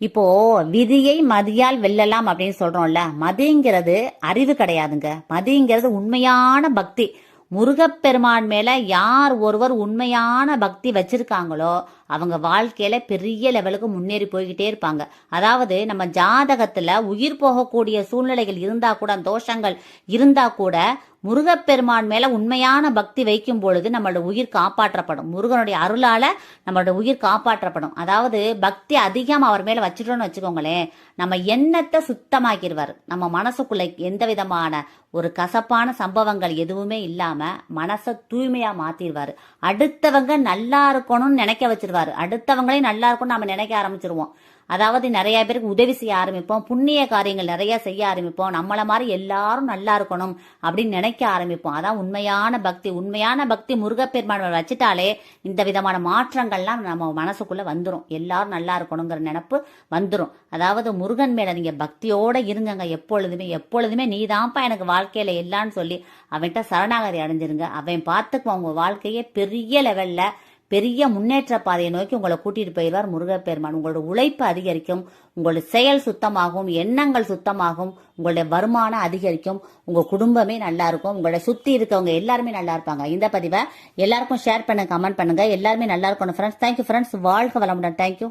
இப்போ விதியை மதியால் வெல்லலாம் அப்படின்னு சொல்றோம்ல மதிங்கிறது அறிவு கிடையாதுங்க. மதிங்கிறது உண்மையான பக்தி. முருகப்பெருமான் மேல யார் ஒருவர் உண்மையான பக்தி வச்சிருக்காங்களோ அவங்க வாழ்க்கையில பெரிய லெவலுக்கு முன்னேறி போய்கிட்டே இருப்பாங்க. அதாவது நம்ம ஜாதகத்துல உயிர் போகக்கூடிய சூழ்நிலைகள் இருந்தா கூட தோஷங்கள் இருந்தா கூட முருகப்பெருமான் மேல உண்மையான பக்தி வைக்கும் பொழுது நம்மளோட உயிர் காப்பாற்றப்படும். முருகனுடைய அருளால நம்மளோட உயிர் காப்பாற்றப்படும். அதாவது பக்தி அதிகம் அவர் மேல வச்சுட்டோம்னு வச்சுக்கோங்களேன் நம்ம எண்ணத்தை சுத்தமாக்கிடுவார். நம்ம மனசுக்குள்ள எந்த விதமான ஒரு கசப்பான சம்பவங்கள் எதுவுமே இல்லாம மனசை தூய்மையா மாத்திடுவாரு. அடுத்தவங்க நல்லா இருக்கணும்னு நினைக்க வச்சிருவாரு அடுத்தவங்களையும் நல்லா இருக்கணும்னு நம்ம நினைக்க ஆரம்பிச்சிருவோம். அதாவது நிறைய பேருக்கு உதவி செய்ய ஆரம்பிப்போம். புண்ணிய காரியங்கள் நிறைய செய்ய ஆரம்பிப்போம். நம்மள மாதிரி எல்லாரும் நல்லா இருக்கணும் அப்படின்னு நினைக்க ஆரம்பிப்போம். அதான் உண்மையான பக்தி. உண்மையான பக்தி முருகப்பெருமான் வச்சுட்டாலே இந்த விதமான மாற்றங்கள்லாம் நம்ம மனசுக்குள்ள வந்துடும் எல்லாரும் நல்லா இருக்கணுங்கிற நினப்பு வந்துடும் அதாவது முருகன் மேல நீங்க பக்தியோட இருங்கங்க. எப்பொழுதுமே எப்பொழுதுமே நீ தான்ப்பா எனக்கு வாழ்க்கையில எல்லான்னு சொல்லி அவன்கிட்ட சரணாகதி அடைஞ்சிருங்க. அவன் பார்த்துக்குவான் உங்க வாழ்க்கையே பெரிய லெவல்ல பெரிய முன்னேற்ற பாதையை நோக்கி உங்களை கூட்டிட்டு போயிடுவார் முருகப்பெருமான். உங்களோட உழைப்பு அதிகரிக்கும் உங்களோட செயல் சுத்தமாகும் எண்ணங்கள் சுத்தமாகும் உங்களுடைய வருமானம் அதிகரிக்கும் உங்க குடும்பமே நல்லா இருக்கும் உங்களை சுத்தி இருக்கவங்க எல்லாருமே நல்லா இருப்பாங்க. இந்த பதிவை எல்லாருக்கும் ஷேர் பண்ணுங்க கமெண்ட் பண்ணுங்க. எல்லாருமே நல்லா இருக்கணும் ஃப்ரெண்ட்ஸ் தேங்க்யூ ஃப்ரெண்ட்ஸ் வாழ்க வளமுடன். தேங்க்யூ